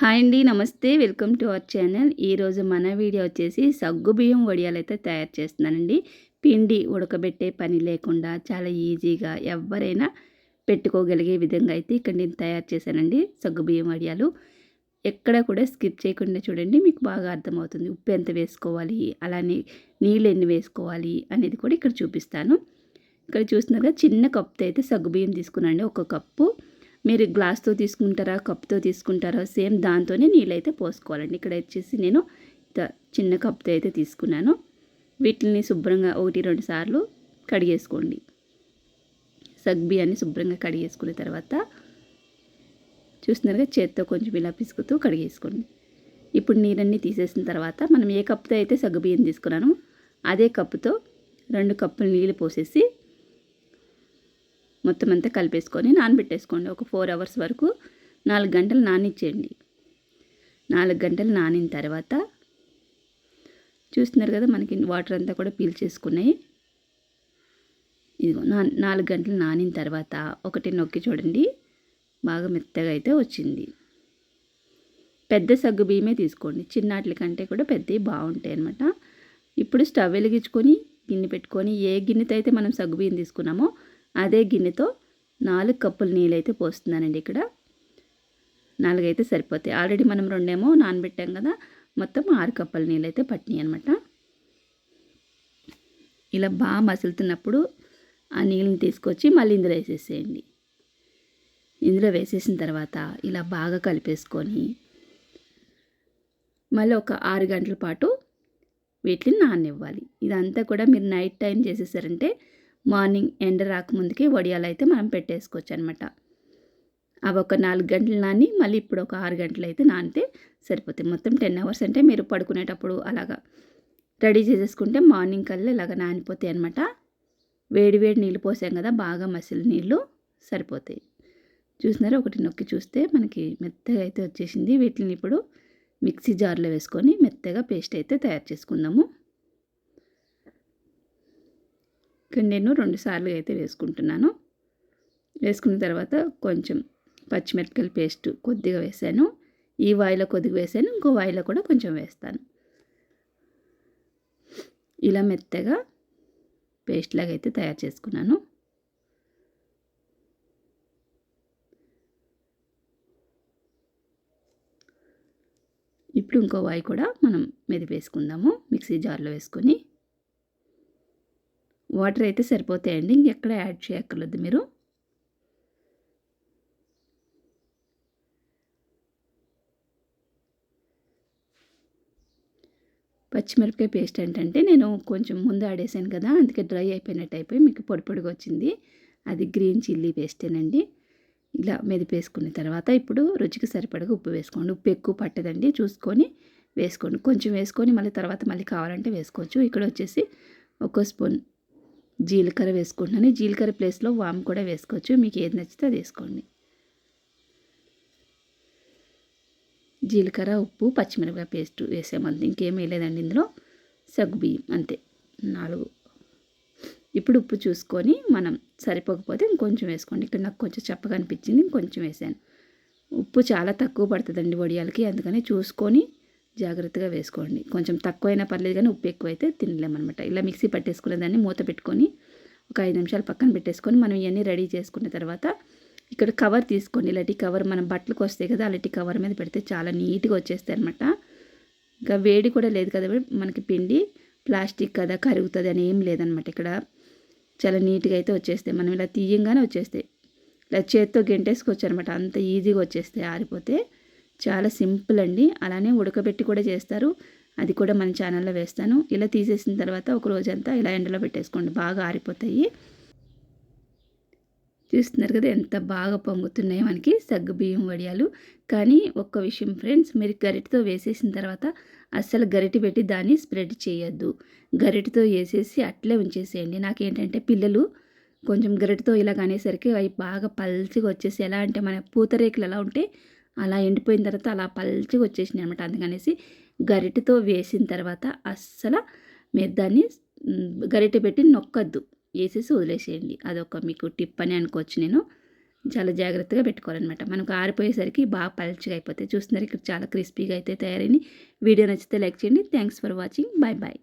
Hi అండి నమస్తే. Welcome to our channel. ఈరోజు మన వీడియో వచ్చేసి సగ్గుబియ్యం వడియాలు అయితే తయారు చేస్తున్నానండి. పిండి ఉడకబెట్టే పని లేకుండా చాలా ఈజీగా ఎవరైనా పెట్టుకోగలిగే విధంగా అయితే ఇక్కడ నేను తయారు చేశానండి సగ్గుబియ్యం వడియాలు. ఎక్కడ కూడా స్కిప్ చేయకుండా చూడండి మీకు బాగా అర్థమవుతుంది. ఉప్పు ఎంత వేసుకోవాలి అలానే నీళ్ళు ఎన్ని వేసుకోవాలి అనేది కూడా ఇక్కడ చూపిస్తాను. ఇక్కడ చూస్తున్నారుగా చిన్న కప్తో అయితే సగ్గుబియ్యం తీసుకున్నాండి ఒక కప్పు మీరు గ్లాస్తో తీసుకుంటారా కప్తో తీసుకుంటారా సేమ్ దాంతోనే నీళ్ళైతే పోసుకోవాలండి. ఇక్కడ వచ్చేసి నేను చిన్న కప్తో అయితే తీసుకున్నాను. వీటిని శుభ్రంగా ఒకటి రెండు సార్లు కడిగేసుకోండి. సగ్బియాన్ని శుభ్రంగా కడిగేసుకున్న తర్వాత చూస్తున్నారుగా చేత్తో కొంచెం ఇలా పిసుకుతూ కడిగేసుకోండి. ఇప్పుడు నీరన్నీ తీసేసిన తర్వాత మనం ఏ కప్పుతో అయితే సగ్గుబియ్యం తీసుకున్నానో అదే కప్పుతో రెండు కప్పులు నీళ్ళు పోసేసి మొత్తం అంతా కలిపేసుకొని నానబెట్టేసుకోండి. ఒక ఫోర్ అవర్స్ వరకు నాలుగు గంటలు నానిచ్చేయండి. నాలుగు గంటలు నానిన తర్వాత చూస్తున్నారు కదా మనకి వాటర్ అంతా కూడా పీల్చేసుకున్నాయి. ఇదిగో నా నాలుగు గంటలు నానిన తర్వాత ఒకటి నొక్కి చూడండి. బాగా మెత్తగా అయితే వచ్చింది. పెద్ద సగ్గు బియ్యమే తీసుకోండి. చిన్నాట్ల కంటే కూడా పెద్దవి బాగుంటాయి అనమాట ఇప్పుడు స్టవ్ వెలిగించుకొని గిన్నె పెట్టుకొని ఏ గిన్నెతో అయితే మనం సగ్గు బియ్యం తీసుకున్నామో అదే గిన్నెతో నాలుగు కప్పులు నీళ్ళైతే పోస్తున్నానండి ఇక్కడ. నాలుగైతే సరిపోతాయి. ఆల్రెడీ మనం రెండేమో నానబెట్టాం కదా మొత్తం ఆరు కప్పుల నీళ్ళైతే పట్టినాయి అనమాట ఇలా బాగా మసులుతున్నప్పుడు ఆ నీళ్ళని తీసుకొచ్చి మళ్ళీ ఇందులో వేసేసేయండి. ఇందులో వేసేసిన తర్వాత ఇలా బాగా కలిపేసుకొని మళ్ళీ ఒక ఆరు గంటల పాటు వీటిని నాననివ్వాలి. ఇదంతా కూడా మీరు నైట్ టైం చేసేసారంటే మార్నింగ్ ఎండ రాకముందుకి వడియాలు అయితే మనం పెట్టేసుకోవచ్చు అనమాట అవి ఒక నాలుగు గంటలు నాని మళ్ళీ ఇప్పుడు ఒక ఆరు గంటలు అయితే నానితే సరిపోతాయి. మొత్తం టెన్ అవర్స్ అంటే మీరు పడుకునేటప్పుడు అలాగా రెడీ చేసేసుకుంటే మార్నింగ్ కల్లా ఇలాగ నానిపోతాయి అనమాట వేడి వేడి నీళ్ళు పోసాం కదా బాగా మసిలి నీళ్ళు సరిపోతాయి. చూసినారా? ఒకటి నొక్కి చూస్తే మనకి మెత్తగా అయితే వచ్చేసింది. వీటిని ఇప్పుడు మిక్సీ జార్లో వేసుకొని మెత్తగా పేస్ట్ అయితే తయారు చేసుకుందాము. ఇక్కడ నేను రెండు సార్లు అయితే వేసుకుంటున్నాను. వేసుకున్న తర్వాత కొంచెం పచ్చిమిరపకాయల పేస్ట్ కొద్దిగా వేసాను. ఈ వాయిలో కొద్దిగా వేసాను. ఇంకో వాయిలో కూడా కొంచెం వేస్తాను. ఇలా మెత్తగా పేస్ట్ లాగా అయితే తయారు చేసుకున్నాను. ఇప్పుడు ఇంకో వాయి కూడా మనం మెదిపేసుకుందాము. మిక్సీ జార్లో వేసుకొని. వాటర్ అయితే సరిపోతాయండి. ఇంకెక్కడ యాడ్ చేయక్కర్లేదు మీరు. పచ్చిమిరపకాయ పేస్ట్ ఏంటంటే నేను కొంచెం ముందు ఆడేసాను కదా అందుకే డ్రై అయిపోయినట్టు అయిపోయి మీకు పొడి పొడిగా వచ్చింది. అది గ్రీన్ చిల్లీ పేస్టేనండి. ఇలా మెదిపేసుకున్న తర్వాత ఇప్పుడు రుచికి సరిపడగా ఉప్పు వేసుకోండి. ఉప్పు ఎక్కువ పట్టదండి చూసుకొని వేసుకోండి. కొంచెం వేసుకొని మళ్ళీ తర్వాత మళ్ళీ కావాలంటే వేసుకోవచ్చు. ఇక్కడ వచ్చేసి ఒక స్పూన్ జీలకర్ర వేసుకుంటున్నాను. జీలకర్ర ప్లేస్లో వామ్ కూడా వేసుకోవచ్చు. మీకు ఏది నచ్చితే అది వేసుకోండి. జీలకర్ర ఉప్పు పచ్చిమిరపకాయ పేస్ట్ వేసామంతే ఇంకేం వేయలేదండి ఇందులో. సగ్గుబియ్యం అంతే. నాలుగు. ఇప్పుడు ఉప్పు చూసుకొని మనం సరిపోకపోతే ఇంకొంచెం వేసుకోండి. ఇక్కడ నాకు కొంచెం చెప్పగా అనిపించింది. ఇంకొంచెం వేసాను. ఉప్పు చాలా తక్కువ పడుతుందండి వడియాలకి. అందుకని చూసుకొని జాగ్రత్తగా వేసుకోండి. కొంచెం తక్కువైనా పర్లేదు కానీ ఉప్పు ఎక్కువైతే తినలేమన్నమాట. ఇలా మిక్సీ పట్టేసుకున్న దాన్ని మూత పెట్టుకొని ఒక ఐదు నిమిషాలు పక్కన పెట్టేసుకొని మనం ఇవన్నీ రెడీ చేసుకున్న తర్వాత ఇక్కడ కవర్ తీసుకోండి. ఇలాంటి కవర్ మనం బట్టలకు వస్తాయి కదా అలాంటి కవర్ మీద పెడితే చాలా నీట్గా వచ్చేస్తాయి అనమాట ఇంకా వేడి కూడా లేదు కదా మనకి పిండి ప్లాస్టిక్ కదా కరుగుతుంది అని ఏం లేదనమాట ఇక్కడ చాలా నీట్గా అయితే వచ్చేస్తాయి. మనం ఇలా తీయంగానే వచ్చేస్తాయి. ఇలా చేత్తో గెంటేసుకోవచ్చు అనమాట అంత ఈజీగా వచ్చేస్తాయి ఆరిపోతే. చాలా సింపుల్ అండి. అలానే ఉడకబెట్టి కూడా చేస్తారు. అది కూడా మన ఛానల్లో వేస్తాను. ఇలా తీసేసిన తర్వాత ఒక రోజంతా ఇలా ఎండలో పెట్టేసుకోండి. బాగా ఆరిపోతాయి. చూస్తున్నారు కదా ఎంత బాగా పొంగుతున్నాయి మనకి సగ్గు బియ్యం వడియాలు. కానీ ఒక్క విషయం ఫ్రెండ్స్ మీరు గరిటతో వేసేసిన తర్వాత అస్సలు గరిటె పెట్టి దాన్ని స్ప్రెడ్ చేయొద్దు. గరిటతో వేసేసి అట్లే ఉంచేసేయండి. నాకేంటంటే పిల్లలు కొంచెం గరిటతో ఇలా కానేసరికి అవి బాగా పల్చిగా వచ్చేసి ఎలా అంటే మన పూతరేకులు ఎలా ఉంటే అలా ఎండిపోయిన తర్వాత అలా పల్చిగా వచ్చేసినాయి అనమాట అందుకనేసి గరిటెతో వేసిన తర్వాత అస్సలు మీరు దాన్ని గరిటె పెట్టి నొక్కద్దు. వేసేసి వదిలేసేయండి. అదొక మీకు టిప్ అని అనుకోవచ్చు నేను. చాలా జాగ్రత్తగా పెట్టుకోవాలన్నమాట. మనకు ఆరిపోయేసరికి బాగా పల్చగా అయిపోతాయి. చూస్తున్నారు ఇక్కడ చాలా క్రిస్పీగా అయితే తయారైంది వీడియో నచ్చితే లైక్ చేయండి. Thanks for watching bye bye